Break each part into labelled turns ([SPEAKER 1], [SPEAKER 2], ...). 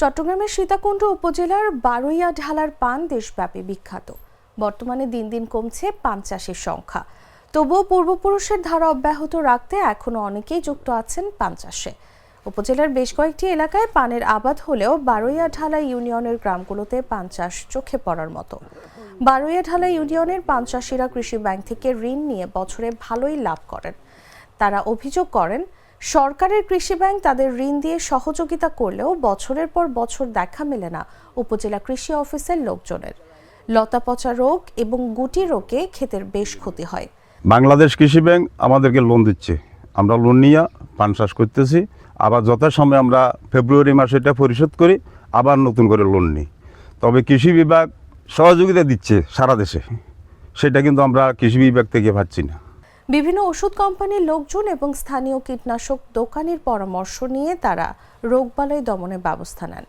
[SPEAKER 1] চট্টগ্রামের সীতাকুণ্ড উপজেলার বারুইয়া ঢালার পান দেশব্যাপী বিখ্যাত। বর্তমানে দিন দিন কমছে পান চাষের সংখ্যা। তবুও পূর্বপুরুষের ধারা অব্যাহত রাখতে এখনও অনেকেই যুক্ত আছেন পান চাষে। উপজেলার বেশ কয়েকটি এলাকায় পানের আবাদ হলেও বারুইয়া ঢালা ইউনিয়নের গ্রামগুলোতে পান চাষ চোখে পড়ার মতো। বারুইয়া ঢালা ইউনিয়নের পান চাষিরা কৃষি ব্যাংক থেকে ঋণ নিয়ে বছরে ভালোই লাভ করেন। তারা অভিযোগ করেন সরকারের কৃষি ব্যাংক তাদের ঋণ দিয়ে সহযোগিতা করলেও বছরের পর বছর দেখা মেলে না উপজেলা কৃষি অফিসের লোকজনের। লতা পচা রোগ এবং গুটি রোগে ক্ষেতের বেশ ক্ষতি হয়।
[SPEAKER 2] বাংলাদেশ কৃষি ব্যাংক আমাদেরকে লোন দিচ্ছে। আমরা লোন নিয়ে পান চাষ করতেছি। আবার যথাসময়ে আমরা ফেব্রুয়ারি মাসে এটা পরিশোধ করি, আবার নতুন করে লোন নিই। তবে কৃষি বিভাগ সহযোগিতা দিচ্ছে সারা দেশে। সেটা কিন্তু আমরা কৃষি বিভাগ থেকে পাচ্ছি না।
[SPEAKER 1] বিভিন্ন ওষুধ কোম্পানির লোকজন এবং স্থানীয় কীটনাশক দোকানের পরামর্শ নিয়ে তারা রোগবালাই দমনের ব্যবস্থা নেন।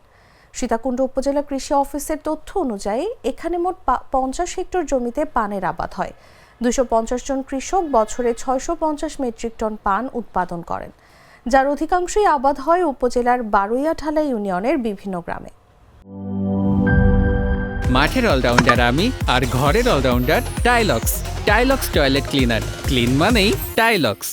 [SPEAKER 1] সীতাকুণ্ড উপজেলা কৃষি অফিসের তথ্য অনুযায়ী, এখানে মোট পঞ্চাশ হেক্টর জমিতে পানের আবাদ হয়। দুশো পঞ্চাশ জন কৃষক বছরে ছয়শো পঞ্চাশ মেট্রিক টন পান উৎপাদন করেন। যার অধিকাংশই আবাদ হয় উপজেলার বারুইয়াঠালা ইউনিয়নের বিভিন্ন গ্রামে।
[SPEAKER 3] মাঠের অলরাউন্ডার আমি আর ঘরের allrounder Tylox Tylox toilet cleaner clean মানেই টাইলক্স